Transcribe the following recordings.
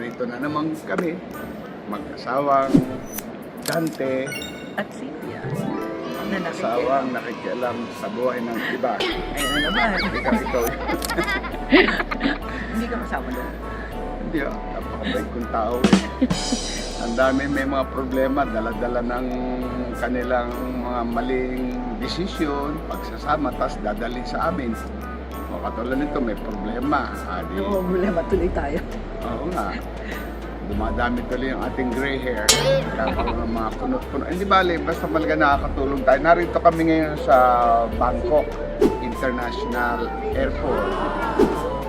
narito na naman kami, mag-asawang Dante, At Cynthia. ang Na nakikialam. asawang nakikialam sa buhay ng iba. Ayun na naman. Ikaw, ikaw. Hindi ka kasama doon. Hindi ah, napakabait kong tao eh. Ang dami may mga problema, dala-dala ng kanilang mga maling desisyon, pagsasama, tapos dadalhin sa amin. O katulad nito, may problema. Ah, di, Oo, problema tuloy tayo. Oo nga. Dumadami tuloy yung ating gray hair. Ng mga kunot-kunot. Hindi bali, basta malaga nakakatulong tayo. Narito kami ngayon sa Bangkok International Airport.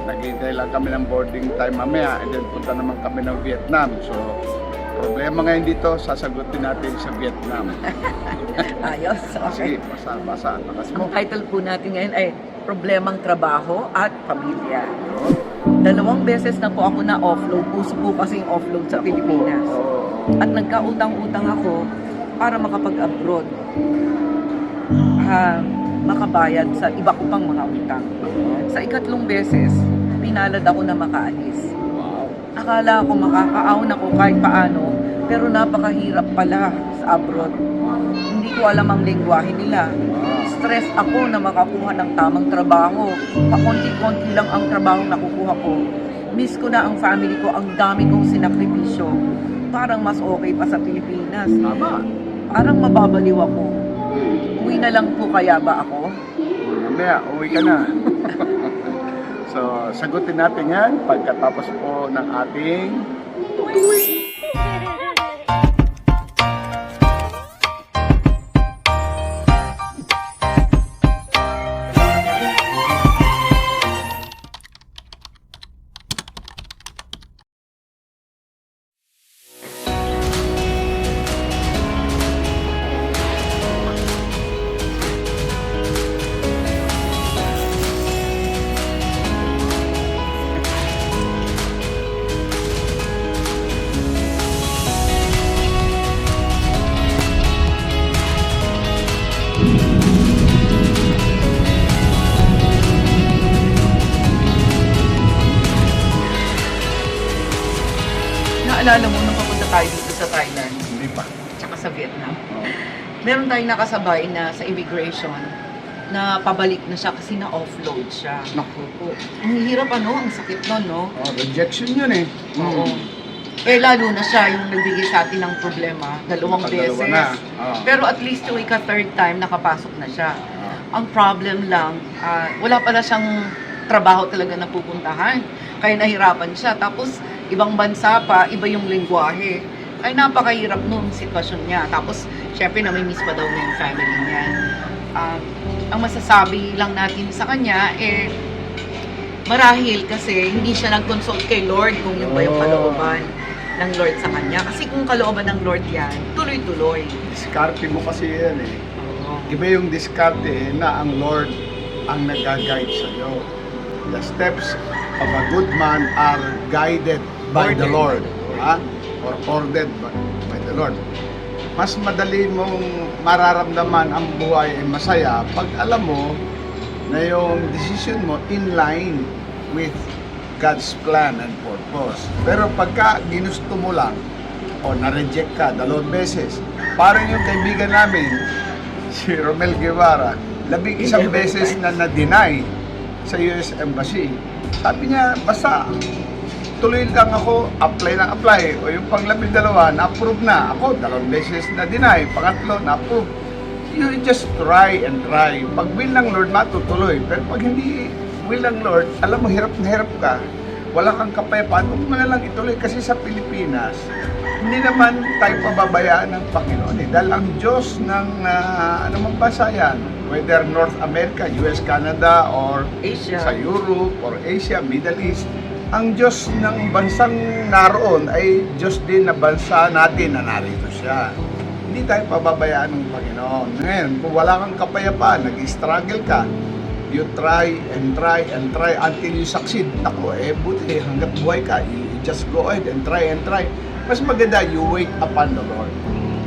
Naghihintay lang kami ng boarding time mamaya and then punta naman kami ng Vietnam. So, problema ngayon dito, sasagutin natin sa Vietnam. Ayos. Sige, Okay. basa-basa ang lakas mo. Ang title po natin ngayon ay Problemang Trabaho at Pamilya. Yun. Dalawang beses na po ako na offload. Uso po kasi yung offload sa Pilipinas. Oo. At nagkautang-utang ako para makapag-abroad. Ha, makabayad sa iba ko pang mga utang. Sa ikatlong beses, pinalad ako na makaalis. Akala ko makakaahon ako kahit paano, pero napakahirap pala sa abroad. Hindi ko alam ang lingwahe nila. Stress ako na makakuha ng tamang trabaho. Pakonti-konti lang ang trabaho nakukuha ko. Miss ko na ang family ko, ang dami kong sinakripisyo. Parang mas okay pa sa Pilipinas. Tama. Parang mababaliw ako. Uwi na lang po kaya ba ako? Mamaya, uwi ka na. so, sagutin natin yan pagkatapos po ng ating Naalala mo nung papunta tayo dito sa Thailand, hindi pa. tsaka sa Vietnam. Oh. Meron tayong nakasabay na sa immigration na pabalik na siya kasi na-offload siya. Naku. Oo. Ang hirap ano, ang sakit nun, no? Oh, rejection yun eh. Oo. Mm. Eh, lalo na siya yung nagbigay sa atin ng problema, dalawang Pagdalawa beses. na. Oh. Pero at least yung ika-third time, nakapasok na siya. Ah. Ang problem lang, ah, wala pala siyang trabaho talaga na pupuntahan. Kaya nahirapan siya. Tapos, ibang bansa pa, iba yung lingwahe. Ay, napakahirap nung sitwasyon niya. Tapos, syempre, namimiss pa daw niya yung family niya. Ah, ang masasabi lang natin sa kanya, eh, marahil kasi hindi siya nag-consult kay Lord kung yun ba yung Oh. kalooban ng Lord sa kanya. Kasi kung kalooban ng Lord yan, tuloy-tuloy. Diskarte mo kasi yan eh. Oo. Iba yung diskarte eh, na ang Lord ang nag-guide sa iyo. The steps of a good man are guided by the Lord. Ordered. Ha? Or ordered by, by the Lord. Mas madali mong mararamdaman ang buhay ay masaya pag alam mo na yung decision mo in line with God's plan and purpose. Pero pagka ginusto mo lang o na-reject ka dalawang beses, parang yung kaibigan namin, si Romel Guevara, labing isang beses na na-deny sa US Embassy. Sabi niya, basta tuloy lang ako, apply na apply. O yung panglabing dalawa, na-approve na. Ako, dalawang beses na-deny. Pangatlo, na-approve. You just try and try. Pag will ng Lord, matutuloy. Pero pag hindi will ng Lord, alam mo, hirap na hirap ka. Wala kang kapayapaan. Huwag mo na lang ituloy. Kasi sa Pilipinas, hindi naman tayo pababayaan ng Panginoon. Eh. Dahil ang Diyos ng uh, anumang bansa yan, whether North America, US, Canada, or Asia. sa Europe or Asia, Middle East, ang Diyos ng bansang naroon ay Diyos din na bansa natin na narito siya. Hindi tayo pababayaan ng Panginoon. Ngayon, kung wala kang kapayapaan, nag-struggle ka, you try and try and try until you succeed. Ako, eh, buti, hanggat buhay ka, you just go ahead and try and try. Mas maganda, you wait upon the Lord.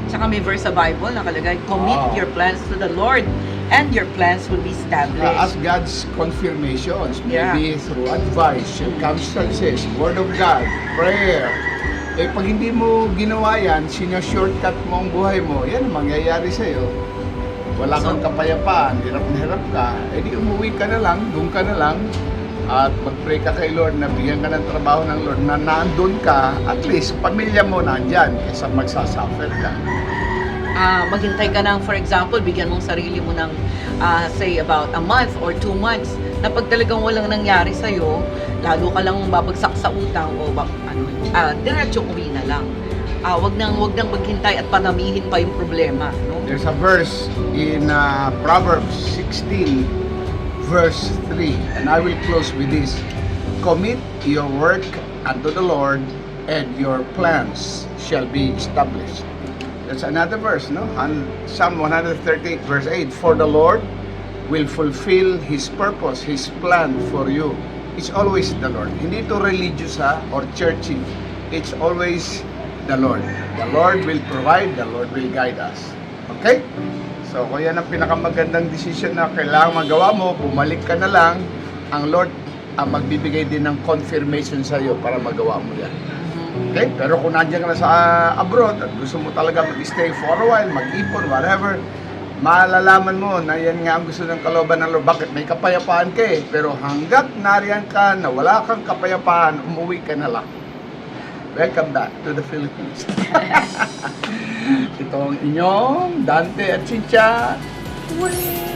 Tsaka may verse sa Bible nakalagay, commit Wow. your plans to the Lord and your plans will be established. Uh, ask God's confirmations, Yeah. maybe through advice, circumstances, Word of God, prayer. Eh, pag hindi mo ginawa yan, sinyo-shortcut mo ang buhay mo, yan ang mangyayari sa'yo. Wala kang kapayapaan, hirap na hirap ka, eh di umuwi ka na lang, doon ka na lang, at mag-pray ka kay Lord na bigyan ka ng trabaho ng Lord na nandun ka, at least pamilya mo nandyan kaysa magsasuffer ka. Ah, maghintay ka ng, for example, bigyan mong sarili mo ng, ah, say, about a month or two months, na pag talagang walang nangyari sa'yo, lalo ka lang babagsak sa utang o ba, ano, ah, diretso uwi na lang. Ah, wag nang wag nang maghintay at panamihin pa yung problema, no? There's a verse in uh, Proverbs 16, verse 3, and I will close with this. Commit your work unto the Lord, and your plans shall be established. That's another verse, no? And Psalm 138, verse 8, For the Lord will fulfill His purpose, His plan for you. It's always the Lord. Hindi to religious ha, or churchy. It's always the Lord. The Lord will provide, the Lord will guide us. Okay? So, kung yan ang pinakamagandang decision na kailangan magawa mo, bumalik ka na lang, ang Lord ang magbibigay din ng confirmation sa iyo para magawa mo yan. Okay? Pero kung nandiyan ka na sa ah, abroad at gusto mo talaga mag-stay for a while, mag-ipon, whatever, malalaman mo na yan nga ang gusto ng kaloban ng Lord. Bakit? May kapayapaan ka eh. Pero hanggat nariyan ka na wala kang kapayapaan, umuwi ka na lang. Welcome back to the Philippines. Ito ang inyong Dante at Chincha. Wee!